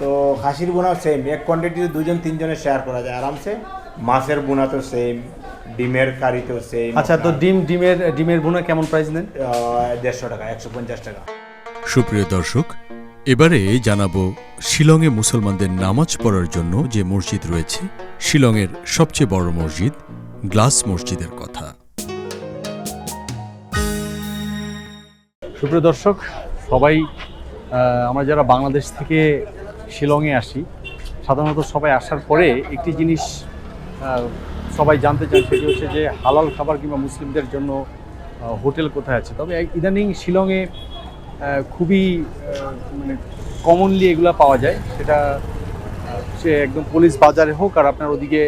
তো খাসির বোনাও সেম এক কোয়ান্টিটিতে দুজন তিনজনে শেয়ার করা যায় আরামসে। মাছের বোনা তো সেম ডিমের কারি তো সেম আচ্ছা তো ডিম ডিমের ডিমের বোনা কেমন প্রাইস নেন? দেড়শো টাকা একশো পঞ্চাশ টাকা। সুপ্রিয় দর্শক এবারে জানাব শিলংয়ে মুসলমানদের নামাজ পড়ার জন্য যে মসজিদ রয়েছে শিলংয়ের সবচেয়ে বড় মসজিদ গ্লাস মসজিদের কথা। সুপ্রিয় দর্শক সবাই আমরা যারা বাংলাদেশ থেকে শিলংয়ে আসি। সাধারণত সবাই আসার পরে একটি জিনিস সবাই জানতে চান সেটি হচ্ছে যে হালাল খাবার কিংবা মুসলিমদের জন্য হোটেল কোথায় আছে। তবে ইদানিং শিলংয়ে খুবই মানে কমনলি এগুলো পাওয়া যায়। সেটা সে একদম পুলিশ বাজারে হোক আর আপনার ওদিকে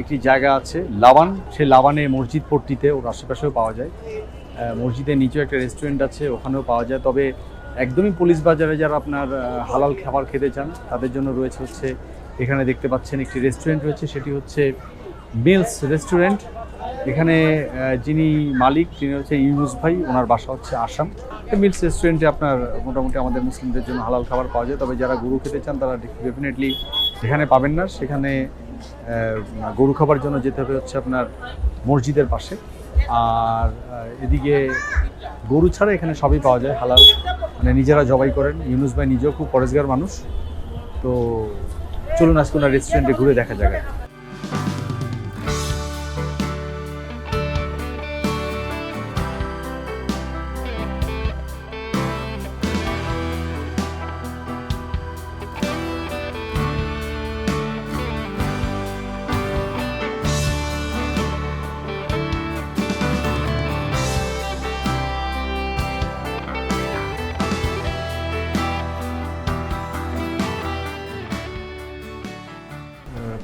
একটি জায়গা আছে, লাবান। সেই লাবানে মসজিদ পট্টিতে ওর আশেপাশেও পাওয়া যায়। মসজিদের নিচেও একটা রেস্টুরেন্ট আছে, ওখানেও পাওয়া যায়। তবে একদমই পুলিশ বাজারে যারা আপনার হালাল খাবার খেতে চান, তাদের জন্য রয়েছে হচ্ছে, এখানে দেখতে পাচ্ছেন একটি রেস্টুরেন্ট রয়েছে, সেটি হচ্ছে মিলস রেস্টুরেন্ট এখানে যিনি মালিক, তিনি হচ্ছে ইউনুস ভাই, ওনার বাসা হচ্ছে আসাম। মিলস রেস্টুরেন্টে আপনার, মোটামুটি আমাদের মুসলিমদের জন্য হালাল খাবার পাওয়া যায়, তবে যারা গরু খেতে চান, তারা ডেফিনেটলি এখানে পাবেন না। সেখানে গরু খাবার জন্য যেতে হবে হচ্ছে আপনার মসজিদের পাশে। আর এদিকে গরু ছাড়া এখানে সবই পাওয়া যায়, হালাল। মানে নিজেরা জবাই করেন। ইউনুস ভাই নিজেও খুব পরেশগার মানুষ। তো চলুন আজকে ওনার রেস্টুরেন্টে ঘুরে দেখা যাবে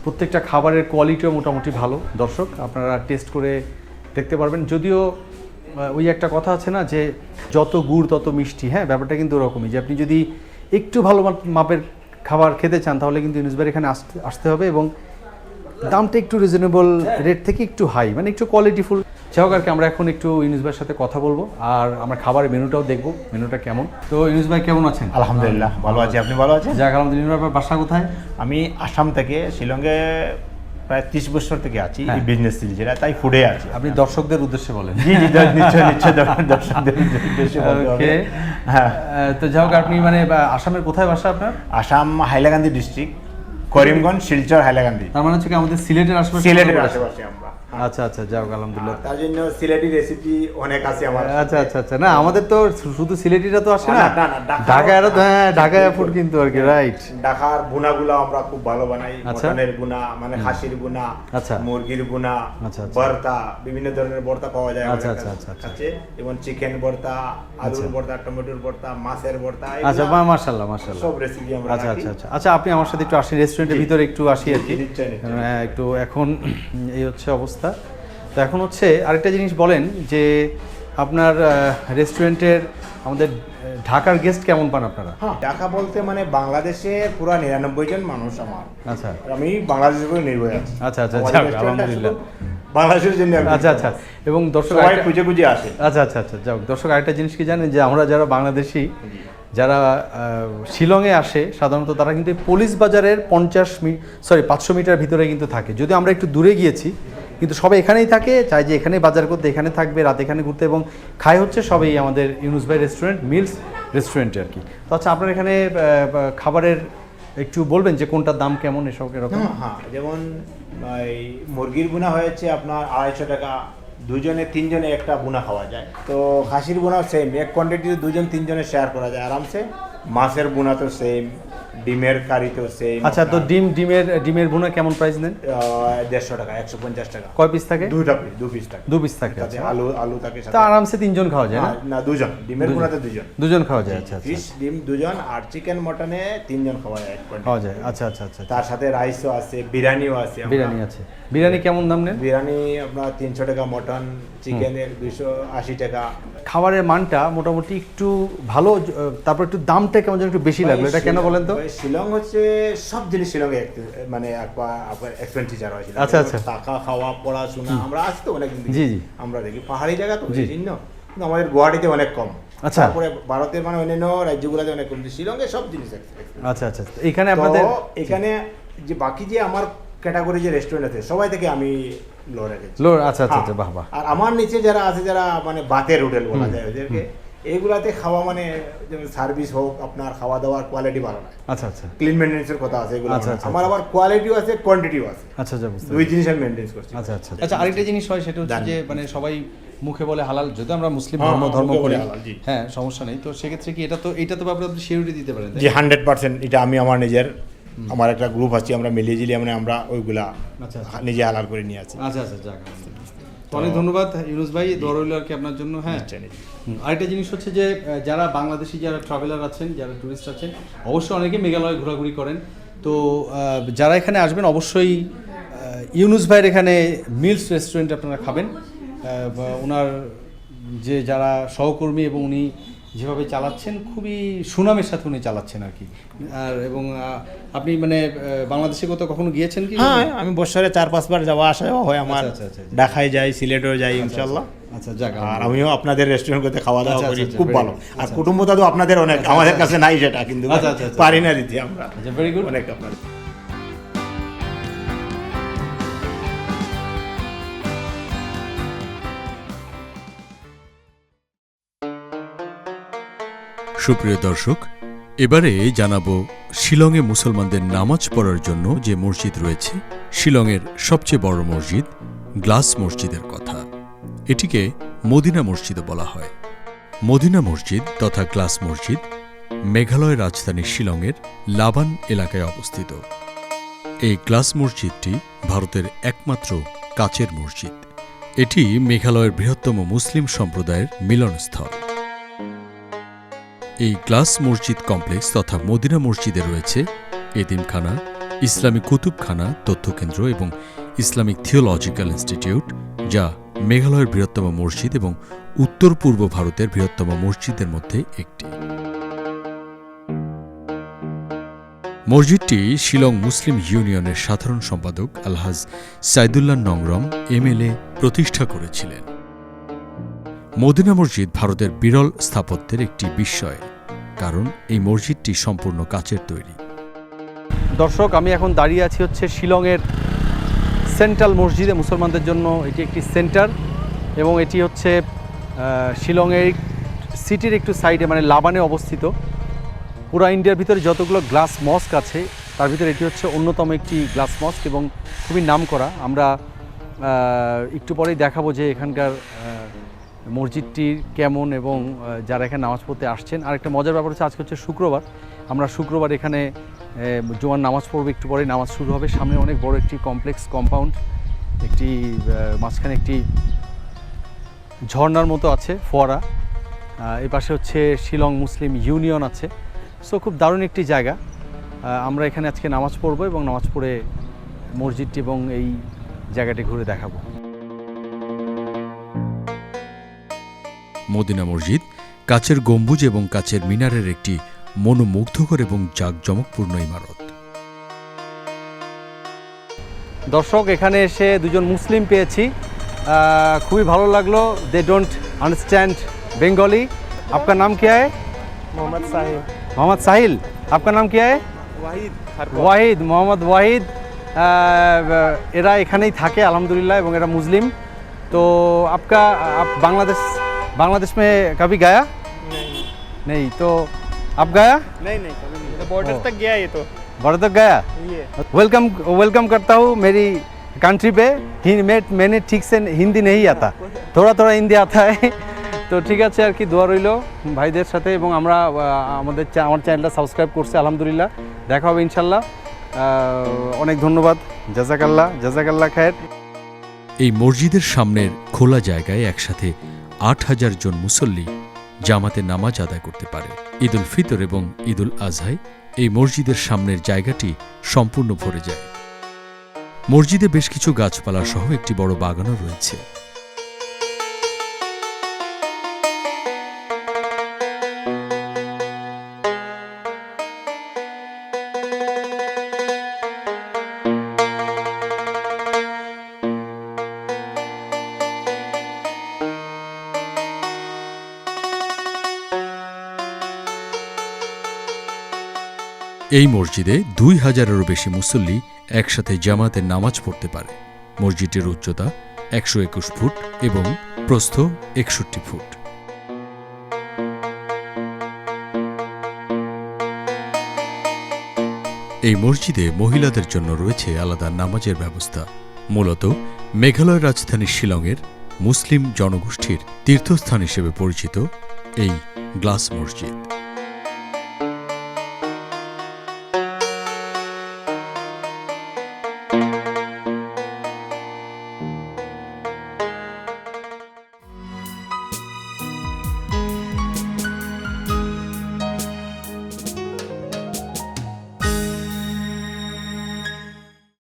প্রত্যেকটা খাবারের কোয়ালিটিও মোটামুটি ভালো। দর্শক, আপনারা টেস্ট করে দেখতে পারবেন। যদিও ওই একটা কথা আছে না যে, যত গুড় তত মিষ্টি। হ্যাঁ ব্যাপারটা কিন্তু ওরকমই যে, আপনি যদি একটু ভালো মাপ- মাপের খাবার খেতে চান, তাহলে কিন্তু ইউনিসবার এখানে আসতে আসতে হবে এবং দামটা একটু রিজনেবল রেট থেকে একটু হাই মানে একটু কোয়ালিটিফুল যাই হোক আর কি আমরা এখন একটু ইউনুস ভাইয়ের সাথে কথা বলব আর আমরা খাবারের মেনুটাও দেখব মেনুটা কেমন। তো ইউনুস ভাই কেমন আছেন? আলহামদুলিল্লাহ ভালো আছি। আপনি ভালো আছেন? যাক আলহামদুলিল্লাহ। আপনার বাসা কোথায়? আমি আসাম থেকে শিলংয়ে প্রায় ত্রিশ বছর থেকে আছি হ্যাঁ। এই বিজনেস সিলসিলা তাই ফুডে আছি। আপনি দর্শকদের উদ্দেশ্যে বলেন। জি জি নিশ্চয় নিশ্চয় দর্শকদের উদ্দেশ্যে ওকে হ্যাঁ। তো যাই হোক আপনি মানে আসামের কোথায় বাসা আপনার? আসাম হাইলাকান্দি ডিস্ট্রিক্ট করিমগঞ্জ শিলচর হাইলাকান্দি। তার মানে হচ্ছে কি আমাদের সিলেটের আশেপাশে সিলেটের আশেপাশে আমরা। আচ্ছা আচ্ছা হোক আলহামদুলিল্লাহ তার জন্য সিলেটি রেসিপি অনেক আছে আমার আচ্ছা আচ্ছা আচ্ছা না আমাদের তো শুধু সিলেটিরা তো আসে না ঢাকা এরা হ্যাঁ ঢাকা কিন্তু আর কি রাইট ঢাকার বুনাগুলো আমরা খুব ভালো বানাই আচ্ছা। মটনের বুনা মানে খাসির বুনা আচ্ছা। মুরগির বুনা আচ্ছা, আচ্ছা। ভর্তা বিভিন্ন ধরনের ভর্তা পাওয়া যায় আচ্ছা, আচ্ছা, আচ্ছা, আচ্ছা। যেমন চিকেন ভর্তা আলুর। ভর্তা টমেটোর ভর্তা মাছের ভর্তা আচ্ছা এগুলা মাশাল্লাহ মাশাল্লাহ সব রেসিপি আমরা আচ্ছা আচ্ছা আচ্ছা আচ্ছা আপনি আমার সাথে একটু আসেন রেস্টুরেন্টের। ভিতরে একটু আসি আর কি। হ্যাঁ, একটু এখন এই হচ্ছে অবস্থা তো এখন হচ্ছে আরেকটা জিনিস বলেন যে আপনার রেস্টুরেন্টের আমাদের ঢাকার গেস্ট কেমন পান আপনারা? হ্যাঁ ঢাকা বলতে মানে বাংলাদেশে পুরো নিরানব্বই জন মানুষ আমার। আচ্ছা। আমি বাংলাদেশের উপরে নির্ভর আচ্ছা, আচ্ছা, টা আলহামদুলিল্লাহ। বাংলাদেশের জন্য আচ্ছা আচ্ছা। এবং দর্শক খুঁজে খুঁজে আসে। আচ্ছা আচ্ছা আচ্ছা যাক দর্শক আরেকটা জিনিস কি জানেন যে আমরা যারা বাংলাদেশি যারা শিলংয়ে আসে সাধারণত তারা কিন্তু পুলিশ বাজারের পঞ্চাশ মি সরি পাঁচশো মিটার ভিতরে কিন্তু থাকে। যদি আমরা একটু দূরে গিয়েছি কিন্তু সবাই এখানেই থাকে, চাই যে এখানে বাজার করতে, এখানে থাকবে, রাত এখানে ঘুরতে এবং খায় হচ্ছে সবই আমাদের ইউনুস ভাই রেস্টুরেন্ট মিলস রেস্টুরেন্টে আর কি। তো আচ্ছা আপনার এখানে খাবারের একটু বলবেন যে কোনটার দাম কেমন এসব এরকম? হ্যাঁ যেমন, এই মুরগির বুনা হয়েছে আপনার আড়াইশো টাকা, দুজনে, তিনজনে একটা বুনা খাওয়া যায়। তো খাসির বুনাও সেম এক কোয়ান্টিটিতে দুজন, তিনজনে শেয়ার করা যায়, আরামসে। মাছের বুনা তো সেম ডিমের কারি তো সেম আচ্ছা তো ডিম ডিমের ডিমের ভুনা কেমন প্রাইস নেন? দেড়শো টাকা একশো পঞ্চাশ টাকা। কয় পিস থাকে? দুটা পিস দু পিস থাকে। দু পিস থাকে আচ্ছা। আলু আলু থাকে সাথে। তা আরামসে তিনজন খাওয়া যায় না? না দুজন। ডিমের। বুনাতে দুজন। দুজন খাওয়া যায় আচ্ছা আচ্ছা। ফিশ ডিম দুজন আর চিকেন মটনে তিনজন খাওয়া যায়। খাওয়া যায় আচ্ছা আচ্ছা আচ্ছা। তার সাথে রাইসও আছে বিরিয়ানিও আছে বিরিয়ানি আছে। বিরিয়ানি কেমন দাম নেন? বিরিয়ানি আপনার তিনশো টাকা মটন চিকেনের দুইশো আশি টাকা। খাবারের মানটা মোটামুটি একটু ভালো তারপর একটু দামটা কেমন যেন একটু বেশি লাগল। এটা কেন বলেন তো? শিলং হচ্ছে সব জিনিস শিলংয়ে মানে এক্সপেন্ডিচার হয় শিলংয়ে। আচ্ছা, আচ্ছা। টাকা খাওয়া পড়াশোনা আমরা আসি তো অনেক জি, জি। আমরা দেখি পাহাড়ি জায়গা তো জি। এই জন্য কিন্তু আমাদের গুয়াহাটিতে অনেক কম আচ্ছা। তারপরে ভারতের মানে অন্যান্য রাজ্যগুলোতে অনেক কম শিলংয়ে সব জিনিস আচ্ছা আচ্ছা এখানে আপনাদের এখানে যে বাকি যে আমার ক্যাটাগরি যে রেস্টুরেন্ট আছে সবাই থেকে আমি লো রেখেছি লো আচ্ছা আচ্ছা আচ্ছা হ্যাঁ। বাহ বাহ আর আমার নিচে যারা আছে যারা মানে বাতের হোটেল বলা যায় ওদেরকে এইগুলাতে খাওয়া মানে যেমন সার্ভিস হোক আপনার খাওয়া দাওয়ার কোয়ালিটি ভালো না আচ্ছা আচ্ছা। ক্লিন মেনটেন্সের কথা আছে এগুলো। আচ্ছা, আচ্ছা, আমার আচ্ছা। আবার কোয়ালিটিও আছে কোয়ান্টিটিও আছে। আচ্ছা আচ্ছা দুই জিনিস আমি মেনটেন করছি। আচ্ছা আচ্ছা। আচ্ছা আরেকটা জিনিস হয় সেটা হচ্ছে যে মানে সবাই মুখে বলে হালাল যদি আমরা মুসলিম হ্যাঁ, ধর্ম ধর্ম বলে করি। হালাল, হ্যাঁ সমস্যা নেই। তো সেক্ষেত্রে কি এটা তো এটা তো ব্যাপারে আপনি সিউরিটি দিতে পারেন? যে হান্ড্রেড পার্সেন্ট এটা আমি আমার নিজের আমার একটা গ্রুপ আছে আমরা মিলিয়ে ঝিলিয়ে মানে আমরা ওইগুলা আচ্ছা। নিজে হালাল করে নিয়ে আছি আচ্ছা আচ্ছা অনেক ধন্যবাদ ইউনুস ভাই দোয়া রইল আর কি আপনার জন্য। হ্যাঁ। আরেকটা জিনিস হচ্ছে যে যারা বাংলাদেশি যারা ট্রাভেলার আছেন যারা টুরিস্ট আছেন অবশ্যই অনেকে মেঘালয় ঘোরাঘুরি করেন। তো যারা এখানে আসবেন অবশ্যই ইউনুস ভাইয়ের এখানে মিলস রেস্টুরেন্ট আপনারা খাবেন। ওনার যে যারা সহকর্মী এবং উনি যেভাবে চালাচ্ছেন খুবই সুনামের সাথে উনি চালাচ্ছেন আর কি। আর এবং আপনি মানে বাংলাদেশে কোথাও কখনো গিয়েছেন কি? হ্যাঁ আমি বছরে চার পাঁচবার যাওয়া আসা যাওয়া হয় আমার। আচ্ছা, আচ্ছা, আচ্ছা। ঢাকায় যাই সিলেটেও যাই ইনশাল্লাহ। আচ্ছা যাক আর আমিও আপনাদের রেস্টুরেন্ট করতে খাওয়া দাওয়া করি খুব ভালো। আর কুটুম্বতা তো আপনাদের অনেক আমাদের কাছে নাই সেটা কিন্তু। পারি না দিতে আমরা। আচ্ছা ভেরি গুড অনেক আপনাদের। সুপ্রিয় দর্শক, এবারে জানাব শিলংয়ে মুসলমানদের নামাজ পড়ার জন্য যে মসজিদ রয়েছে, শিলংয়ের সবচেয়ে বড় মসজিদ গ্লাস মসজিদের কথা। এটিকে মদিনা মসজিদও বলা হয়। মদিনা মসজিদ তথা গ্লাস মসজিদ মেঘালয় রাজধানী শিলংয়ের লাবান এলাকায় অবস্থিত। এই গ্লাস মসজিদটি ভারতের একমাত্র কাচের মসজিদ। এটি মেঘালয়ের বৃহত্তম মুসলিম সম্প্রদায়ের মিলনস্থল। এই গ্লাস মসজিদ কমপ্লেক্স তথা মদিনা মসজিদে রয়েছে এতিমখানা, ইসলামিক কুতুবখানা, তথ্যকেন্দ্র এবং ইসলামিক থিওলজিক্যাল ইনস্টিটিউট, যা মেঘালয়ের বৃহত্তম মসজিদ এবং উত্তর পূর্ব ভারতের বৃহত্তম মসজিদের মধ্যে একটি। মসজিদটি শিলং মুসলিম ইউনিয়নের সাধারণ সম্পাদক আলহাজ সাইদুল্লাহ নংরম এমএলএ প্রতিষ্ঠা করেছিলেন। মদিনা মসজিদ ভারতের বিরল স্থাপত্যের একটি বিস্ময়, কারণ এই মসজিদটি সম্পূর্ণ কাচের তৈরি। দর্শক, আমি এখন দাঁড়িয়ে আছি হচ্ছে শিলংয়ের সেন্ট্রাল মসজিদে, মুসলমানদের জন্য এটি একটি সেন্টার এবং এটি হচ্ছে শিলংয়ের সিটির একটু সাইডে মানে লাবানে অবস্থিত। পুরা ইন্ডিয়ার ভিতরে যতগুলো গ্লাস মস্ক আছে, তার ভিতরে এটি হচ্ছে অন্যতম একটি গ্লাস মস্ক এবং খুবই নামকরা। আমরা একটু পরেই দেখাবো যে এখানকার মসজিদটি কেমন এবং যারা এখানে নামাজ পড়তে আসছেন। আর একটা মজার ব্যাপার হচ্ছে, আজকে হচ্ছে শুক্রবার। আমরা শুক্রবার এখানে জুমার নামাজ পড়ব, একটু পরে নামাজ শুরু হবে। সামনে অনেক বড় একটি কমপ্লেক্স, কম্পাউন্ড। একটি মাঝখানে একটি ঝর্ণার মতো আছে, ফোয়ারা। এই পাশে হচ্ছে শিলং মুসলিম ইউনিয়ন আছে। সো, খুব দারুণ একটি জায়গা। আমরা এখানে আজকে নামাজ পড়ব এবং নামাজ পড়ে মসজিদটি এবং এই জায়গাটি ঘুরে দেখাবো। মদিনা মসজিদ কাছের গম্বুজ এবং কাছের মিনারের একটি মনোমুগ্ধকর এবং জাঁকজমকপূর্ণ ইমারত। দর্শক এখানে এসে দুজন মুসলিম পেয়েছি। খুবই ভালো লাগল। দে ডোন্ট আন্ডারস্ট্যান্ড বেঙ্গলি আপনার নাম কি আয়? মোহাম্মদ সাহিল। মোহাম্মদ সাহিল। আপনার নাম কি আয়? ওয়াহিদ ওয়াহিদ মোহাম্মদ ওয়াহিদ। এরা এখানেই থাকে আলহামদুলিল্লাহ এবং এরা মুসলিম। তো আপকা বাংলাদেশ बांग्लादेश बांग्लादेश में कभी गया नहीं नहीं तो आप गया नहीं नहीं कभी नहीं तो बॉर्डर तक गया ये तो बड़ा तक गया ये वेलकम वेलकम करता हूँ मेरी कंट्री पे हि- मैं मैंने ठीक से हिंदी नहीं आता थोड़ा थोड़ा हिंदी आता है তো ঠিক আছে আর কি দোয়া রইলো ভাইদের সাথে এবং আমরা আহ, আমাদের চা- আমার চ্যানেলটা সাবস্ক্রাইব করছি আলহামদুলিল্লাহ দেখা হবে ইনশাল্লাহ আহ, অনেক ধন্যবাদ জাজাকাল্লাহ জাজাকাল্লাহ খায়ের এই মসজিদের সামনের খোলা জায়গায় একসাথে আট হাজার জন মুসল্লি জামাতে নামাজ আদায় করতে পারে। ঈদুল ফিতর এবং ঈদুল আজহায় এই মসজিদের সামনের জায়গাটি সম্পূর্ণ ভরে যায়। মসজিদে বেশ কিছু গাছপালা সহ একটি বড় বাগানও রয়েছে। এই মসজিদে দুই হাজারেরও বেশি মুসল্লি একসাথে জামাতে নামাজ পড়তে পারে। মসজিদটির উচ্চতা একশো একুশ ফুট এবং প্রস্থ একষট্টি ফুট। এই মসজিদে মহিলাদের জন্য রয়েছে আলাদা নামাজের ব্যবস্থা। মূলত মেঘালয় রাজধানী শিলংয়ের মুসলিম জনগোষ্ঠীর তীর্থস্থান হিসেবে পরিচিত এই গ্লাস মসজিদ।